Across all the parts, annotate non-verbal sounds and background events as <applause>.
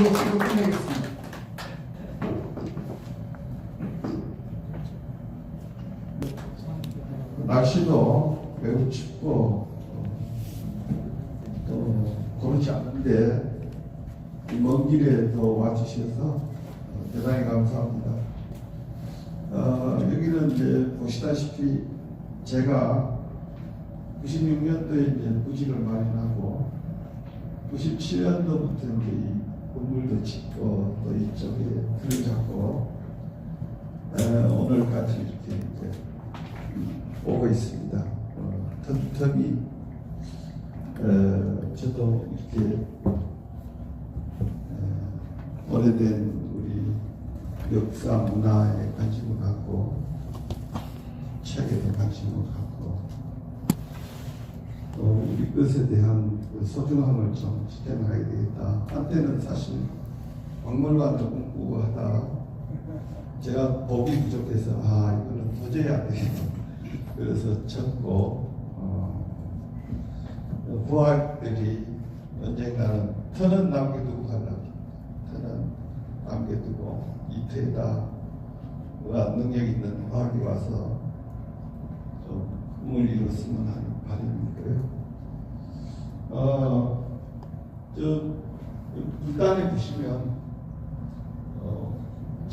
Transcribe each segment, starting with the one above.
이거 쓰고 끝내겠습니다. 날씨도 매우 춥고 또 그렇지 않은데 이먼 길에 또 와주셔서 대단히 감사합니다. 어, 여기는 이제 보시다시피 제가 96년도에 이제 부지를 마련하고 97년도부터 이제 이 건물도 짓고 또 이쪽에 틀을 잡고 에, 오늘까지 이렇게 이제 오고 있습니다. 어, 틈틈이 어, 저도 이렇게 어, 오래된 우리 역사 문화에 관심을 갖고 책에도 관심을 갖고 또 우리 것에 대한 그 소중함을 좀 지켜나가야 되겠다. 한때는 사실 박물관을 공부하다 제가 법이 부족해서 아 이거는 도저히 안 되겠다. 그래서 적고 어, 부하들이 언젠가는 터는 남겨두고 가려고 터는 남겨두고 이태에다 능력 있는 화학이 와서 좀 꿈을 이뤘으면 하는 바람이고요. 어, 저 불단에 보시면 어,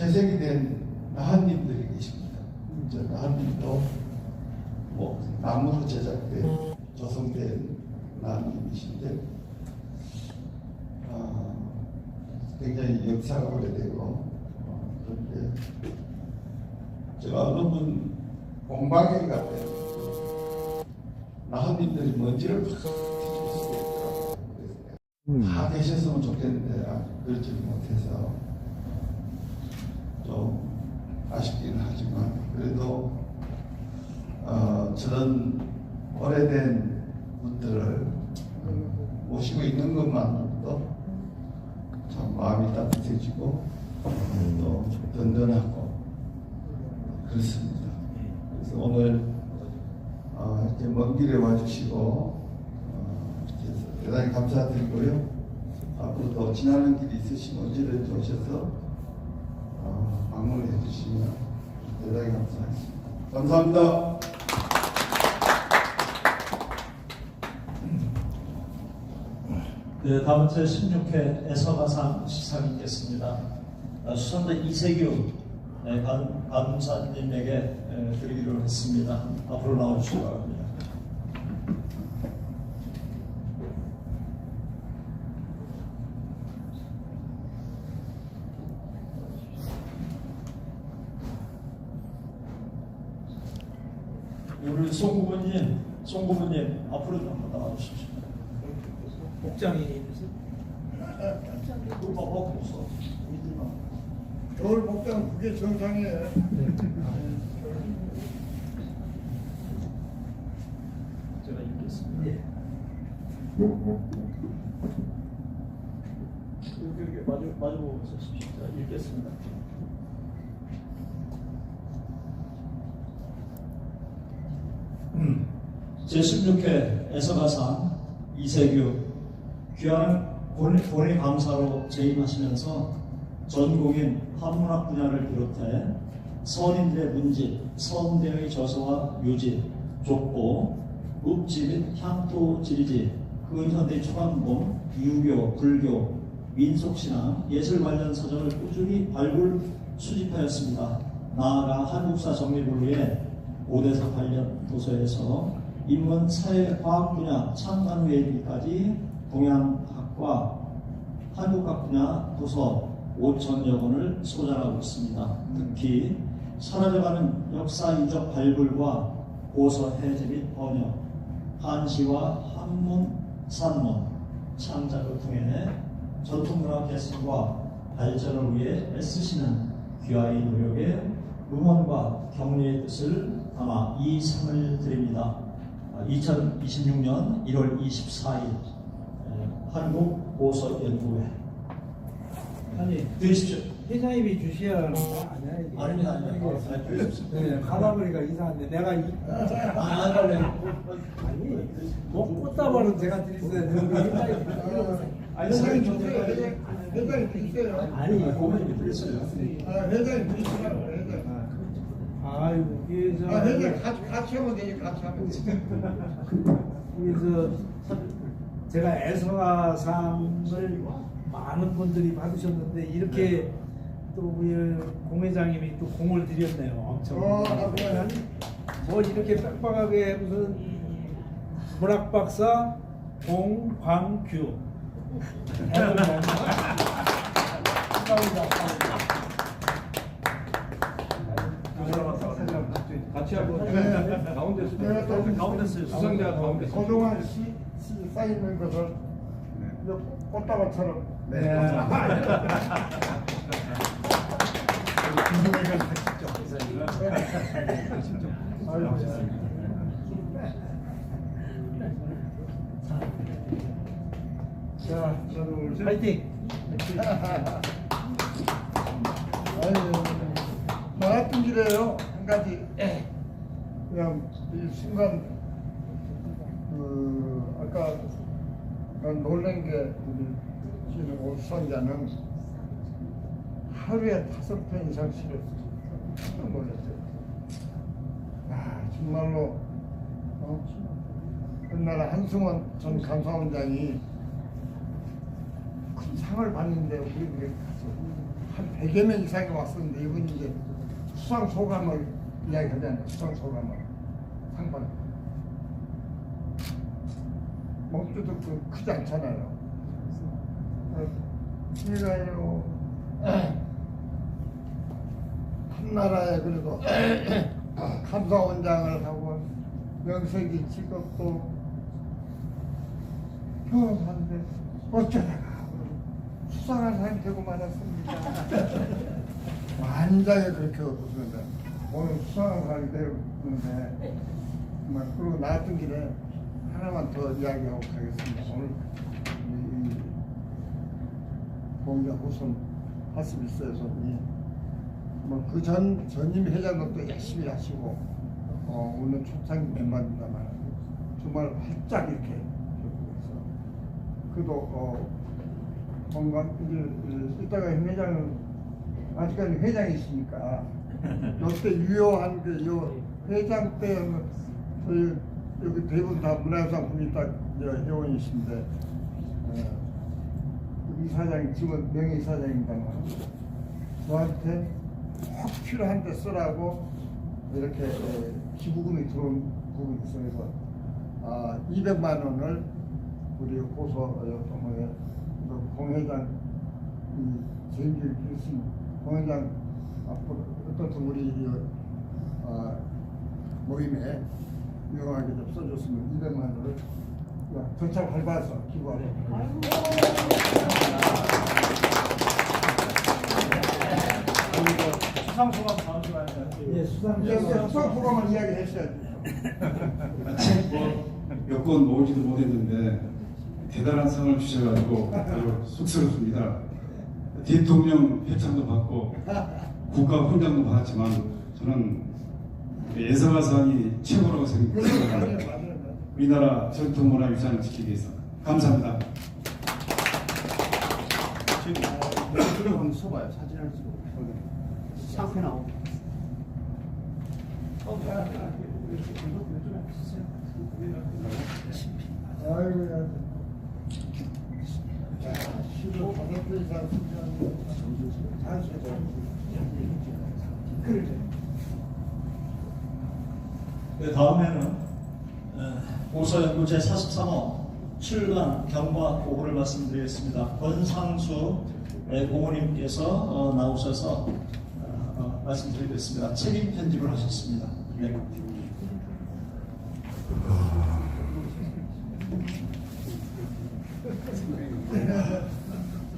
재생이 된 나한님들이 계십니다. 저 나한님도 뭐 나무로 제작된 조성된 나한님이신데 아, 굉장히 역사가 오래되고 어, 그런데 제가 어느 분 공방에 갔더니 나한님들이 먼지를 있더라고요. 다 계셨으면 좋겠는데 아직 그렇지 못해서 좀 아쉽긴 하지만 그래도 어, 저런 오래된 분들을 모시고 있는 것만으로도 참 마음이 따뜻해지고 또 든든하고 그렇습니다. 그래서 오늘 어, 이렇게 먼 길에 와주시고 어, 대단히 감사드리고요. 앞으로도 지나는 길이 있으시면 언제든지 오셔서 어, 방문해 주시면 대단히 감사하겠습니다. 감사합니다. 네, 다음은 제16회 애서가상 시상이 있겠습니다. 아, 수상자 이세규 에, 드리기로 했습니다. 앞으로 나와주시기 바랍니다. 우리 송 부모님, 송 부모님 앞으로 좀 한번 나와주십시오. 복장이 그거 뭐 없어. 겨울 복장 그게 정상이에요. 제가 읽겠습니다. 여기 이렇게 마주 마주. 자, 읽겠습니다. 제 16회 애서가상 이세규 귀한 본의, 강사로 재임하시면서 전공인 한문학 분야를 비롯해 선인들의 문집, 선대의 저서와 묘집, 족보, 읍지 및 향토 지리집, 근현대 초강공, 유교, 불교, 민속신앙, 예술 관련 서적을 꾸준히 발굴 수집하였습니다. 나아가 한국사 정리를 위해 고대사 관련 도서에서 인문 사회 과학 분야 창간회의까지 동양학과 한국학 분야 도서 5천여 권을 소장하고 있습니다. 특히 사라져가는 역사 유적 발굴과 고서 해제 및 번역, 한시와 한문, 산문, 창작을 통해 전통문화 개선과 발전을 위해 애쓰시는 귀하의 노력에 응원과 격려의 뜻을 담아 이 상을 드립니다. 2026년 1월 24일 한국보서연구회 아니 드리십시오. 회장님이 주셔야 아니야 이게? 아닙니다, 아닙니다. 아, 드리십시오. 네, 가다 보니까 이상한데 내가 이, 아, 안 갈래요. 아니 뭐 꽃다발은 제가 드렸어야 되는데 회장님이 아니, 사장님 좀좀 회장이 있어요. 아니 고모님이 그랬어요. 아, 회장이 있으라고 회장. 아이고 그래서 아, 회장 같이 같이 하면 되지, 같이 하면 되지. <laughs> 그래서 제가 애서가상을 많은 분들이 받으셨는데 이렇게 또 우리 공 회장님이 또 공을 들였네요. 엄청. 어, 나 그거야. 뭐 이렇게 빡빡하게 무슨 문학 박사 공광규. 같이 <laughs> 하고 가운데 서 내가 또 가운데 서 수상자가 가운데 서 그동안 시, 시 쌓이는 것을 이제 꽃다발처럼. 네. 자, 저도 파이팅. 아유, 나왔던 길에요. 한 가지. 그냥 이 순간 그 아까 난 놀란 게 우리 지금 오수상자는 하루에 다섯 편 이상 실었어. 깜짝 놀랐어요. 아 정말로 어? 옛날에 한승원 전 감사원장이 큰 상을 받는데 우리 그게 가서 한 100여 명 이상이 왔었는데 이분이 이제 수상 소감을 이야기하잖아요. 수상 소감을 상 받는 목표도 그 크지 않잖아요. 제가요 <clears throat> 한 나라에 그래도 <clears throat> 감사원장을 하고 명색이 찍었고 평하는데 어쩌다가 수상한 사람이 되고 말았습니다. <laughs> 완전히 그렇게 없었는데 오늘 수상한 사람이 되는데 정말 그리고 나왔던 길에 하나만 더 이야기하고 가겠습니다. 오늘 이, 이 공자 후손 있어서 뭐그 전 전임 회장도 또 열심히 하시고 어, 오늘 초창 멤버입니다만 정말 활짝 이렇게 해서 그도 어, 뭔가 이제 그 이따가 임 회장은 아직까지 회장이시니까 요때 <laughs> 유효한 그요 회장 때는 저희 여기 대부분 다 문화유산분이 딱 회원이신데 어, 이사장이 지금 명예이사장입니다만 저한테 꼭 필요한 데 쓰라고 이렇게 에, 기부금이 들어온 부분이 있어요. 그래서 아, 200만 원을 우리 고소 동호회 공회장 이 제일 필신 공회장 앞으로 어떻든 우리 이, 아, 모임에 유용하게 좀 써줬으면 200만 원을 전차 밟아서 기부하려 수상 소감 다음 시간에 예, 수상 이제 수학 프로그램을 이야기했어야지. 몇번 모으지도 못했는데 대단한 상을 주셔가지고 아주 쑥스럽습니다. 대통령 표창도 받고 국가 훈장도 받았지만 저는 예사가상이 최고라고 생각합니다. 우리나라 전통 문화 유산을 지키기 위해서 감사합니다. 그럼 한번 서봐요. 사진 한 찍어. 상패 나오고. 아이고, 야. 야, 시도 다섯 배 이상 수준하는 잘 쓰고. 그러죠. 그 다음에는 어, 고서연구 제43호 출간 경과 보고를 말씀드리겠습니다. 권상수 네, 고모님께서 어, 나오셔서 어, 어, 말씀드리겠습니다. 책임 편집을 하셨습니다. 네. <laughs>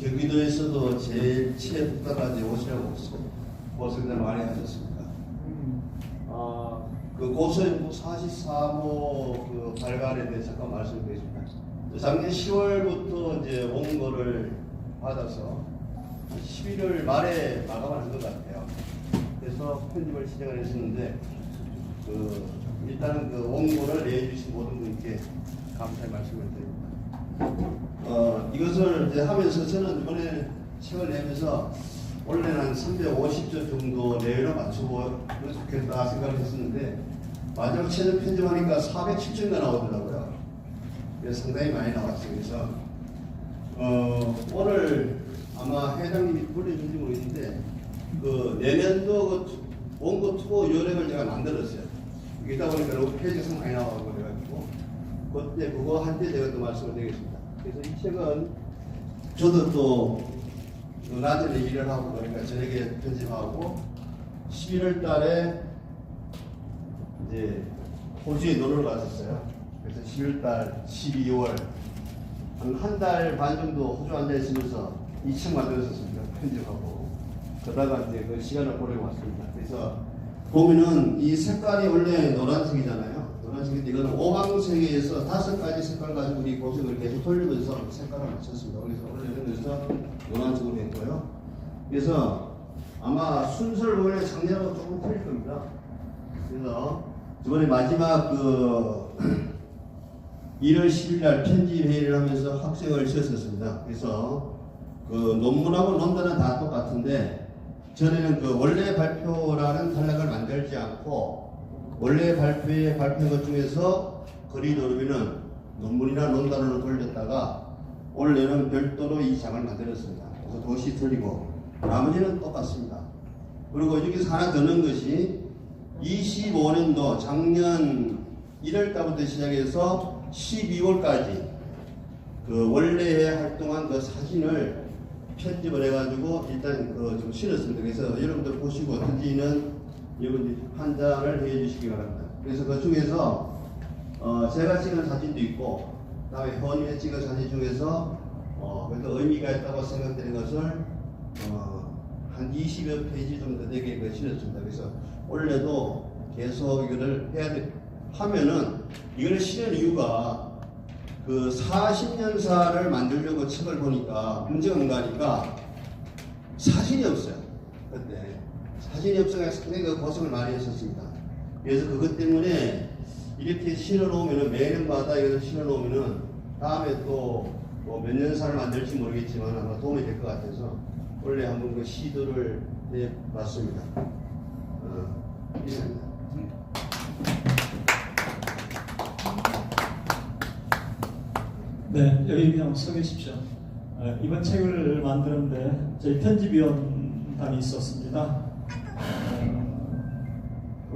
경기도에서도 제일 치에 붙어가지고 오시라고 고생들 많이 하셨습니다. 음. 아, 그 고소연구 43호 그 발간에 대해 잠깐 말씀드리겠습니다. 작년 10월부터 이제 원고를 받아서 11월 말에 마감을 한 것 같아요. 그래서 편집을 시작을 했었는데 그 일단은 그 원고를 내주신 모든 분께 감사의 말씀을 드립니다. 어, 이것을 이제 하면서 저는 이번에 책을 내면서 원래는 한 350조 정도 내외로 맞춰보면 좋겠다 생각을 했었는데 마지막 최종 편집하니까 407조가 나오더라고요. 그래서 상당히 많이 나왔어요. 그래서 어, 오늘 아마 회장님이 불러준지 모르겠는데 그 내년도 그 원고 투고 요령을 제가 만들었어요. 이다 보니까 너무 페이지가 많이 나와고 그래가지고 그때 그거 할 때 제가 또 말씀을 드리겠습니다. 그래서 이 책은 저도 또 낮에 일을 하고 그러니까 저녁에 편집하고 11월 달에 이제 호주에 놀러 갔었어요. 그래서 11월 달, 12월 한한달반 정도 호주 앉아 있으면서 이책 만들었었습니다. 편집하고 그러다가 이제 그 시간을 보내고 왔습니다. 그래서 보면은 이 색깔이 원래 노란색이잖아요. 노란색인데 이거는 오방색에서 다섯 가지 색깔 가지고 우리 고색을 계속 돌리면서 색깔을 맞췄습니다. 그래서 그래서 노란색으로 했고요. 그래서 아마 순서를 보면 작년하고 조금 틀릴 겁니다. 그래서 이번에 마지막 그 <clears throat> 1월 10일 날 편집 회의를 하면서 학생을 쉬었었습니다. 그래서 그 논문하고 논단은 다 똑같은데 전에는 그 원래 발표라는 단락을 만들지 않고 원래 발표에 발표한 것 중에서 글이 들어오면은 논문이나 논단으로 돌렸다가 원래는 별도로 이 장을 만들었습니다. 그래서 도시 틀리고 나머지는 똑같습니다. 그리고 여기서 하나 더 넣은 것이 25년도 작년 1월 달부터 시작해서 12월까지 그 원래에 활동한 그 사진을 편집을 해가지고 일단 그 좀 실었습니다. 그래서 여러분들 보시고 어떤지는 여러분들 판단을 해주시기 바랍니다. 그래서 그 중에서 어 제가 찍은 사진도 있고 그다음에 회원님이 찍은 사진 중에서 어 그래도 의미가 있다고 생각되는 것을 어한 20여 페이지 정도 되게 그 실었습니다. 그래서 원래도 계속 이거를 해야 돼 하면은 이걸 실은 이유가 그 40년사를 만들려고 책을 보니까 문제가 뭔가 하니까 사진이 없어요. 그때 사진이 없어서 상당히 그 고생을 많이 했었습니다. 그래서 그것 때문에 이렇게 실어 놓으면은 매년마다 이것을 실어 놓으면은 다음에 또뭐몇 년사를 만들지 모르겠지만 아마 도움이 될 것 같아서 원래 한번 그 시도를 해봤습니다. 어, 이상입니다. 네, 여기 그냥 서 계십시오. 어, 이번 책을 만드는데 저희 편집위원단이 있었습니다.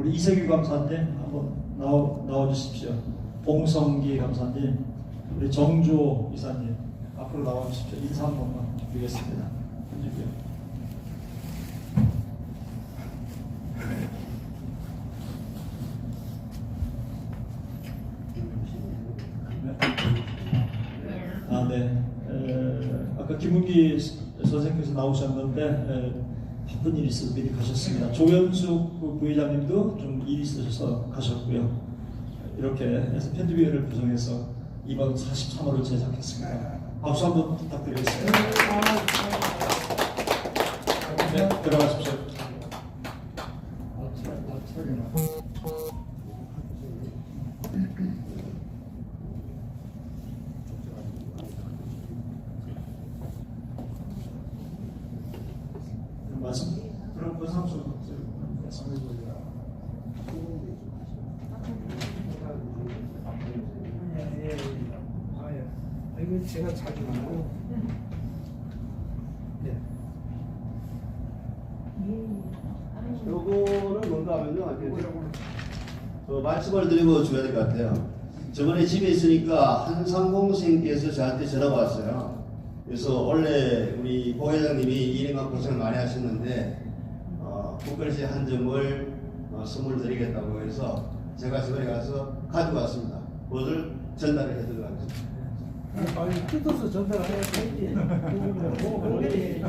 어, 우리 이세규 감사님 한번 나와, 나와주십시오. 봉성기 감사님, 우리 정조 이사님 앞으로 나와주십시오. 인사 한 번만 드리겠습니다. 네. 아, 네. 에, 아까 김은기 선생님께서 나오셨는데 에, 바쁜 일이 있어서 미리 가셨습니다. 조현숙 그 부회장님도 좀 일이 있으셔서 가셨고요. 이렇게 해서 편집위원회를 구성해서 이번 43호를 제작했습니다. 박수 한번 부탁드리겠습니다. 네, 들어가십시오. 말씀 그럼 그 상수 말씀해 주세요. 예, 예, 예. 아, 예. 제가 자주 하고. 네. 요거는 뭔가 하면요. 저 말씀을 드리고 줘야 될 것 같아요. 저번에 집에 있으니까 한상공생께서 저한테 전화가 왔어요. 그래서 원래 우리 고 회장님이 1년간 고생을 많이 하셨는데 어, 국글씨 한 점을 어, 선물 드리겠다고 해서 제가 저번에 가서 가지고 왔습니다. 그것을 전달을 해드리겠습니다. 아니, 뜯어서 전달을 해야지. 뭐, 예,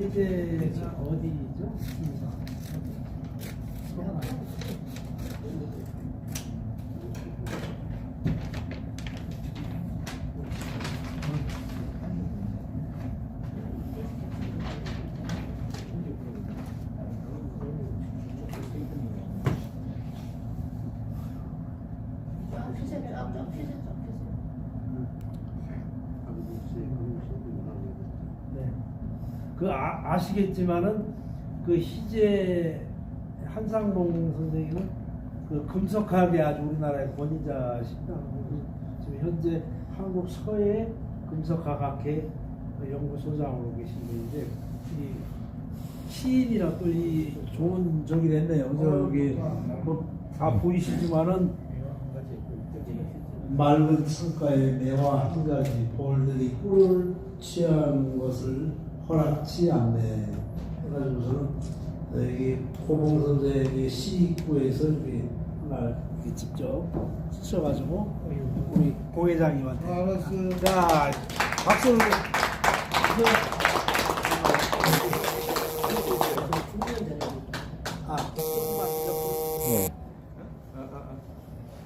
이제 어디죠? 네. 그 아, 아시겠지만은 그 희재 한상봉 선생님은 그 금속학의 아주 우리나라의 권위자십니다. 지금 현재 한국 서해 금속학학회 그 연구소장으로 계신 분인데 이 시인이라 또 이 좋은 저기 됐네요. 저기 뭐 다 보이시지만은 맑은 창가에 매화 한 가지 벌들이 꿀을 취한 것을 허락치 않네. 그래가지고서는 여기 고봉 선생의 시구에서 이렇게 하나 이렇게 직접 쓰셔가지고 우리 고회장님한테 알았어. 자 박수 아